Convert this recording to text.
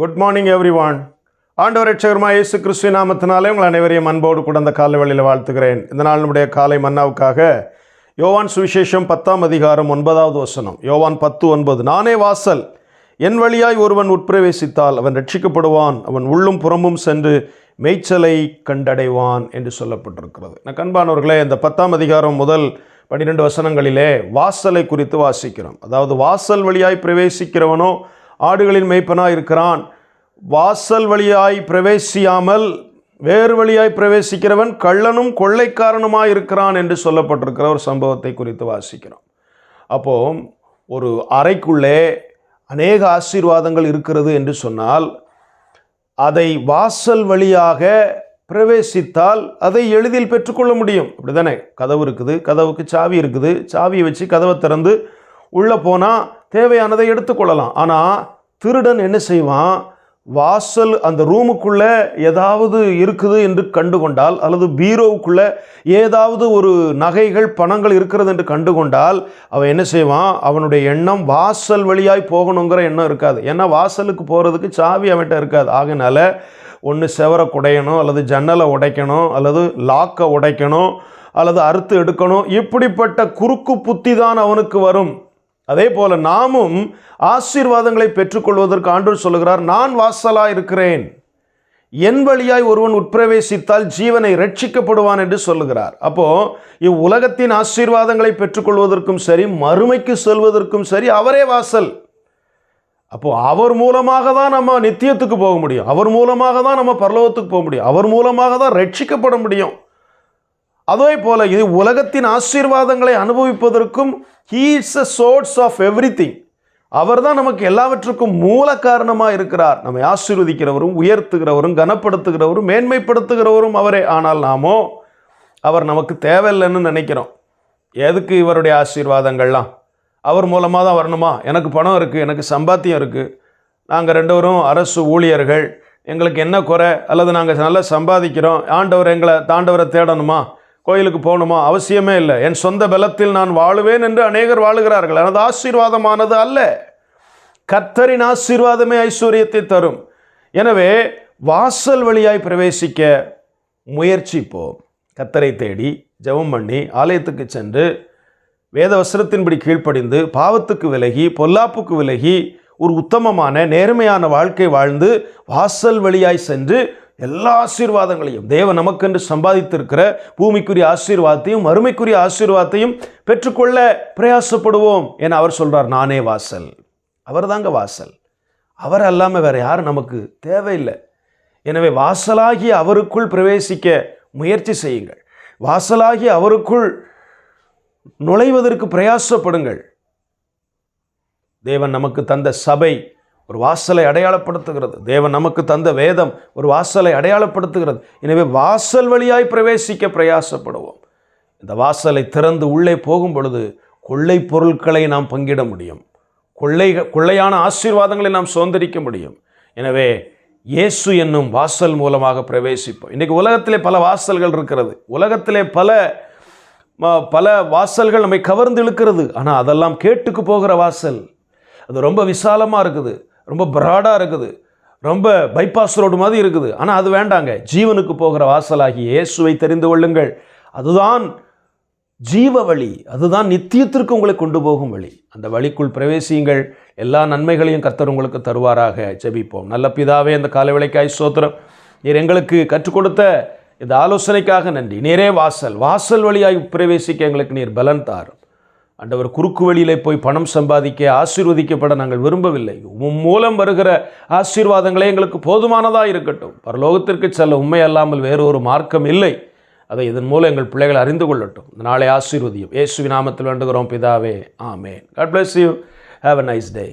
Good morning every one ஆண்டவர் ரட்சகர்மா இயேசு கிறிஸ்துவ நாமத்தினாலே உங்கள் அனைவரையும் அன்போடு கூட அந்த காலை வழியில் வாழ்த்துகிறேன். இந்த நாள் நம்முடைய காலை மன்னாவுக்காக யோவான் சுவிசேஷம் பத்தாம் அதிகாரம் ஒன்பதாவது வசனம். யோவான் பத்து ஒன்பது நானே வாசல் என் வழியாய் ஒருவன் உட்பிரவேசித்தால் அவன் ரட்சிக்கப்படுவான் அவன் உள்ளும் புறமும் சென்று மேய்ச்சலை கண்டடைவான் என்று சொல்லப்பட்டிருக்கிறது. நான் கண்பானவர்களே இந்த பத்தாம் அதிகாரம் முதல் பன்னிரெண்டு வசனங்களிலே வாசலை குறித்து வாசிக்கிறோம். அதாவது வாசல் வழியாய் பிரவேசிக்கிறவனோ ஆடுகளின் மெய்ப்பனாக இருக்கிறான். வாசல் வழியாய் பிரவேசியாமல் வேறு வழியாய் பிரவேசிக்கிறவன் கள்ளனும் கொள்ளைக்காரனுமாக இருக்கிறான் என்று சொல்லப்பட்டிருக்கிற ஒரு சம்பவத்தை குறித்து வாசிக்கிறோம். அப்போ ஒரு அறைக்குள்ளே அநேக ஆசீர்வாதங்கள் இருக்கிறது என்று சொன்னால் அதை வாசல் வழியாக பிரவேசித்தால் அதை எளிதில் பெற்றுக்கொள்ள முடியும். அப்படிதானே கதவு இருக்குது கதவுக்கு சாவி இருக்குது. சாவியை வச்சு கதவை திறந்து உள்ளே போனால் தேவையானதை எடுத்துக்கொள்ளலாம். ஆனால் திருடன் என்ன செய்வான்? வாசல் அந்த ரூமுக்குள்ளே ஏதாவது இருக்குது என்று கண்டுகொண்டால் அல்லது பீரோவுக்குள்ளே ஏதாவது ஒரு நகைகள் பணங்கள் இருக்கிறது என்று கண்டுகொண்டால் அவன் என்ன செய்வான்? அவனுடைய எண்ணம் வாசல் வழியாய் போகணுங்கிற எண்ணம் இருக்காது. ஏன்னா வாசலுக்கு போகிறதுக்கு சாவி அவன்கிட்ட இருக்காது. ஆகினால ஒன்று செவரை குடையணும் அல்லது ஜன்னலை உடைக்கணும் அல்லது லாக்கை உடைக்கணும் அல்லது அறுத்து எடுக்கணும். இப்படிப்பட்ட குறுக்கு புத்தி தான் அவனுக்கு வரும். அதே போல நாமும் ஆசீர்வாதங்களை பெற்றுக்கொள்வதற்கு ஆண்டவர் சொல்லுகிறார் நான் வாசலா இருக்கிறேன். என் வழியாய் ஒருவன் உட்பிரவேசித்தால் ஜீவனை ரட்சிக்கப்படுவான் என்று சொல்லுகிறார். அப்போ இவ்வுலகத்தின் ஆசீர்வாதங்களை பெற்றுக்கொள்வதற்கும் சரி மறுமைக்கு செல்வதற்கும் சரி அவரே வாசல். அப்போ அவர் மூலமாக தான் நம்ம நித்தியத்துக்கு போக முடியும். அவர் மூலமாக தான் நம்ம பரலோகத்துக்கு போக முடியும். அவர் மூலமாக தான் ரட்சிக்கப்பட முடியும். அதே போல இது உலகத்தின் ஆசீர்வாதங்களை அனுபவிப்பதற்கும் he is a source of everything அவர் தான் நமக்கு எல்லாவற்றுக்கும் மூல காரணமாக இருக்கிறார். நம்மை ஆசீர்வதிக்கிறவரும் உயர்த்துகிறவரும் கனப்படுத்துகிறவரும் மேன்மைப்படுத்துகிறவரும் அவரே. ஆனால் நாமோ அவர் நமக்கு தேவையில்லைன்னு நினைக்கிறோம். எதுக்கு இவருடைய ஆசீர்வாதங்கள்லாம்? அவர் மூலமாக தான் வரணுமா? எனக்கு பணம் இருக்குது எனக்கு சம்பாத்தியம் இருக்குது நாங்கள் ரெண்டு அரசு ஊழியர்கள். எங்களுக்கு என்ன குறை? அல்லது நாங்கள் நல்லா சம்பாதிக்கிறோம். ஆண்டவர் எங்களை தாண்டவரை தேடணுமா? கோயிலுக்கு போகணுமா? அவசியமே இல்லை. என் சொந்த பலத்தில் நான் வாழுவேன் என்று அநேகர் வாழுகிறார்கள். எனது ஆசீர்வாதமானது அல்ல. கத்தரின் ஆசீர்வாதமே ஐஸ்வர்யத்தை தரும். எனவே வாசல் வழியாய் பிரவேசிக்க முயற்சிப்போம். கத்தரை தேடி ஜெபம் பண்ணி ஆலயத்துக்கு சென்று வேத வசரத்தின்படி கீழ்ப்படிந்து பாவத்துக்கு விலகி பொல்லாப்புக்கு விலகி ஒரு உத்தமமான நேர்மையான வாழ்க்கை வாழ்ந்து வாசல் வழியாய் சென்று எல்லா ஆசீர்வாதங்களையும் தேவன் நமக்கென்று சம்பாதித்திருக்கிற பூமிக்குரிய ஆசீர்வாதத்தையும் மறுமைக்குரிய ஆசீர்வாதத்தையும் பெற்றுக்கொள்ள பிரயாசப்படுவோம் என அவர் சொல்கிறார் நானே வாசல். அவர் தாங்க வாசல். அவர் அல்லாமல் வேறு யாரும் நமக்கு தேவையில்லை. எனவே வாசலாகி அவருக்குள் பிரவேசிக்க முயற்சி செய்யுங்கள். வாசலாகி அவருக்குள் நுழைவதற்கு பிரயாசப்படுங்கள். தேவன் நமக்கு தந்த சபை ஒரு வாசலை அடையாளப்படுத்துகிறது. தேவன் நமக்கு தந்த வேதம் ஒரு வாசலை அடையாளப்படுத்துகிறது. எனவே வாசல் வழியாய் பிரவேசிக்க பிரயாசப்படுவோம். இந்த வாசலை திறந்து உள்ளே போகும் பொழுது கொள்ளை பொருட்களை நாம் பங்கிட முடியும். கொள்ளை கொள்ளையான ஆசீர்வாதங்களை நாம் சுதந்திரிக்க முடியும். எனவே இயேசு என்னும் வாசல் மூலமாக பிரவேசிப்போம். இன்றைக்கு உலகத்திலே பல வாசல்கள் இருக்கிறது. உலகத்திலே பல ம- பல வாசல்கள் நம்மை கவர்ந்து இழுக்கிறது. ஆனால் அதெல்லாம் கேட்டுக்கு போகிற வாசல். அது ரொம்ப விசாலமாக இருக்குது. ரொம்ப பிராடாக இருக்குது. ரொம்ப பைபாஸ் ரோடு மாதிரி இருக்குது. ஆனால் அது வேண்டாங்க. ஜீவனுக்கு போகிற வாசலாகி இயேசுவை தெரிந்து கொள்ளுங்கள். அதுதான் ஜீவ வழி. அதுதான் நித்தியத்திற்கு உங்களை கொண்டு போகும் வழி. அந்த வழிக்குள் பிரவேசியுங்கள். எல்லா நன்மைகளையும் கர்த்தர் உங்களுக்கு தருவாராக. ஜெபிப்போம். நல்ல பிதாவே அந்த காலை விலைக்காய் சோத்திரம் நீர் எங்களுக்கு கற்றுக் கொடுத்த இந்த ஆலோசனைக்காக நன்றி. நீரே வாசல். வாசல் வழியாய் பிரவேசிக்க எங்களுக்கு நீர் பலன் தாரும். ஆண்டவர் குறுக்கு வழியிலே போய் பணம் சம்பாதிக்க ஆசீர்வதிக்கப்பட நாங்கள் விரும்பவில்லை. உம் மூலம் வருகிற ஆசீர்வாதங்களே எங்களுக்கு போதுமானதாக இருக்கட்டும். பரலோகத்திற்கு செல்ல உண்மை அல்லாமல் வேறு ஒரு மார்க்கம் இல்லை. அதை இதன் மூலம் எங்கள் பிள்ளைகள் அறிந்து கொள்ளட்டும். இந்த நாளை ஆசீர்வதியும். இயேசுவின் நாமத்தில் வேண்டுகிறோம் பிதாவே. ஆமே God bless you have a nice day